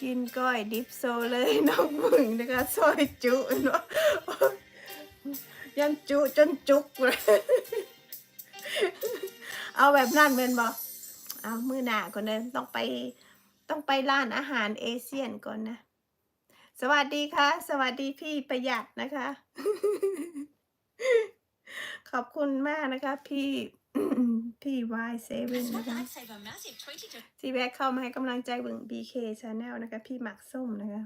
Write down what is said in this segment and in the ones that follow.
กินก้อยดิบโซเลยน้องมึงนะคะซอยจุเนาะยันจุจนจุกเลยเอาแบบนั่นเป็นบอเอามือหนาก่อนเลยต้องไปต้องไปร้านอาหารเอเชียนก่อนนะ สวัสดีค่ะ สวัสดีพี่ประหยัดนะคะ ขอบคุณมากนะคะพี่ พี่วายเซเว่น This นะ one คะ I'd save a massive 20 to ที่แวะเข้ามาให้กำลังใจเบึง BK Channel นะคะ พี่หมักส้มนะคะ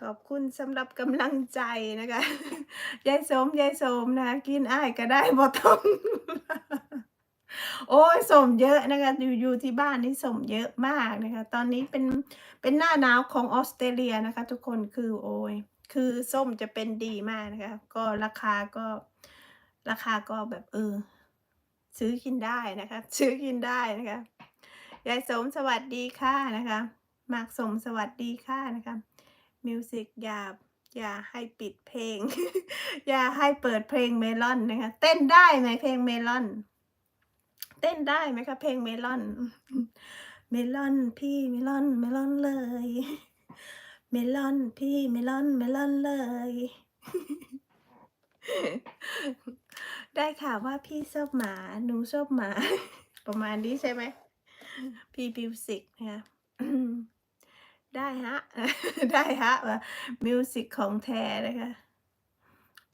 ขอบคุณสำหรับกำลังใจนะคะ ยายสมยายสมนะ กินอ้ายก็ได้บ่ต้องโอ้ยสมเยอะนะคะอยู่อยู่ที่บ้านนี่สมเยอะมากนะคะ ตอนนี้เป็นเป็นหน้าหนาวของออสเตรเลียนะคะ ทุกคนคือโอ้ยคือส้มจะเป็นดีมากนะคะ ก็ราคาก็ ราคาก็แบบเออ ซื้อกินได้นะคะ ซื้อกินได้นะคะยายสมสวัสดีค่ะนะคะมากสมสวัสดีค่ะนะคะมิวสิกอย่าอย่าให้ปิดเพลง อย่าให้เปิดเพลงเมลอนนะคะ เต้นได้ไหมเพลงเมลอน เต้นได้ไหมคะเพลงเมลอน เมลอนพี่เมลอนเมลอนเลย เมลอนพี่เมลอนเมลอนเลย ได้ข่าวว่าพี่ชอบหมา หนูชอบหมา ประมาณนี้ใช่ไหม พี่มิวสิกนะคะได้ฮะ ได้ฮะว่ามิวสิกของแท้นะคะ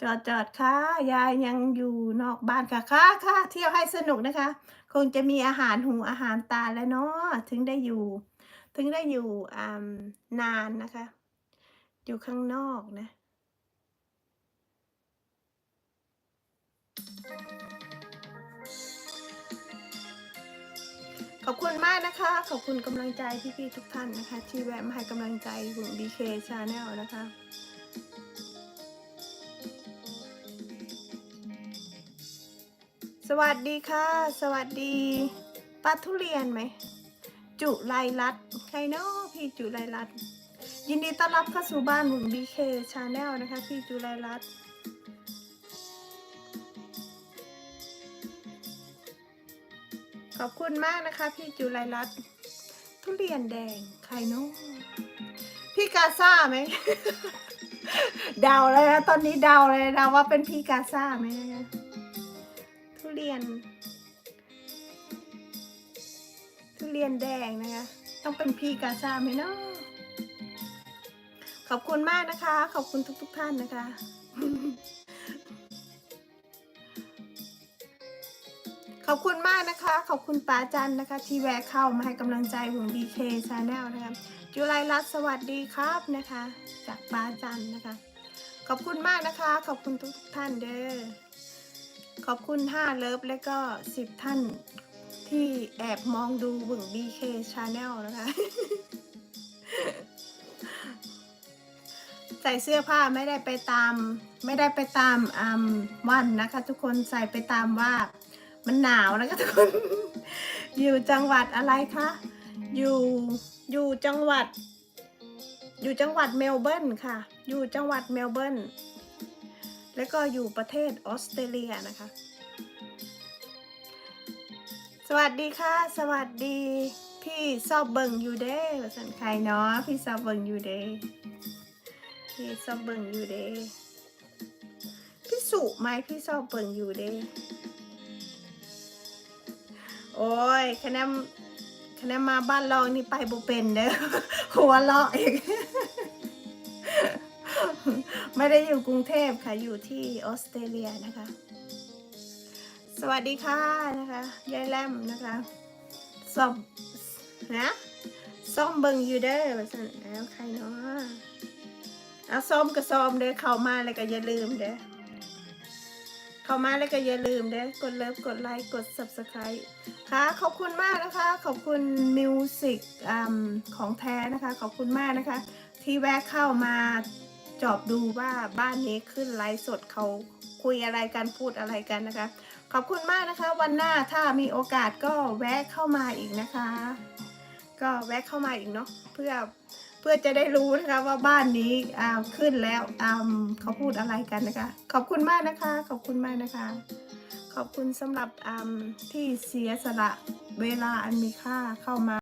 จอดจอดค่ะ ยายยังอยู่นอกบ้านค่ะค่ะค่ะ เที่ยวให้สนุกนะคะ คงจะมีอาหารหูอาหารตาแล้วเนาะ ถึงได้อยู่ ถึงได้อยู่นานนะคะ อยู่ข้างนอกนะ อบคุณมากนะคะ ขอบคุณกำลังใจพี่ๆทุกท่านนะคะ ที่แวะมาให้กำลังใจหุ่น BK Channel นะคะสวัสดีค่ะ สวัสดีปาทุเรียนไหม จุไรรัตใครเนาะพี่จุไรรัตยินดีต้อนรับเข้าสู่บ้านหุ่น BK Channel นะคะ พี่จุไรรัตน์ ขอบคุณมากนะคะ พี่จุไรรัตน์ทุเรียนแดงใครเนาะพี่กาซ่าไหม เดาเลยนะตอนนี้เดาเลยเดาว่าเป็นพี่กาซ่าไหมนะคะทุเรียน ทุเรียนแดงนะคะ ต้องเป็นพี่กาซ่าไหมเนาะขอบคุณมากนะคะ ขอบคุณทุก ๆ ท่านนะคะ ขอบคุณมากนะคะ ขอบคุณป้าจันนะคะ ที่แวะเข้ามาให้กำลังใจวง BK Channel นะคะจุไลรัตน์สวัสดีครับนะคะ จากป้าจันนะคะ ขอบคุณมากนะคะ ขอบคุณทุกท่านเด้อขอบคุณ5เลิฟและก็ 10 ท่านที่แอบมองดูวง BK Channel นะคะ ใส่เสื้อผ้าไม่ได้ไปตาม ไม่ได้ไปตามอืมวันนะคะ ทุกคนใส่ไปตามว่า มันหนาวนะคะทุกคน อยู่จังหวัดอะไรคะ อยู่ อยู่จังหวัด อยู่จังหวัดเมลเบิร์นค่ะ อยู่จังหวัดเมลเบิร์น แล้วก็อยู่ประเทศออสเตรเลียนะคะ สวัสดีค่ะ สวัสดี พี่ซอบเบิงอยู่เด้ภาษาไทยเนาะ พี่ซอบเบิงอยู่เด้พี่ซอบเบิงอยู่เด้พี่สุไหมพี่ซอบเบิงอยู่เด้ โอ้ยคะแนนคะแนนมาบ้านเรานี่ไปบุเป็นเด้อหัวเราะอีกไม่ได้อยู่กรุงเทพค่ะ อยู่ที่ออสเตรเลียนะคะ สวัสดีค่ะนะคะยายแลมนะคะสอบนะซ่อมเบิงอยู่เด้อว่าซั่นแล้วใครเนาะเอาซ่อมก็ซ่อมเด้อเข้ามาแล้วก็อย่าลืมเด้อ เข้ามาแล้วก็อย่าลืมเด้อกดเลิฟกดไลค์กด subscribe ค่ะขอบคุณมากนะคะ ขอบคุณมิวสิกของแท้นะคะ ขอบคุณมากนะคะ ที่แวะเข้ามาจอบดูว่าบ้านนี้ขึ้นไลฟ์สดเขาคุยอะไรกันพูดอะไรกันนะคะ ขอบคุณมากนะคะ วันหน้าถ้ามีโอกาสก็แวะเข้ามาอีกนะคะ ก็แวะเข้ามาอีกเนาะเพื่อ เพื่อจะได้รู้นะคะว่าบ้านนี้อ่าขึ้นแล้วอ่าเขาพูดอะไรกันนะคะ ขอบคุณมากนะคะ ขอบคุณมากนะคะ ขอบคุณสำหรับอ่าที่เสียสละเวลาอันมีค่าเข้ามา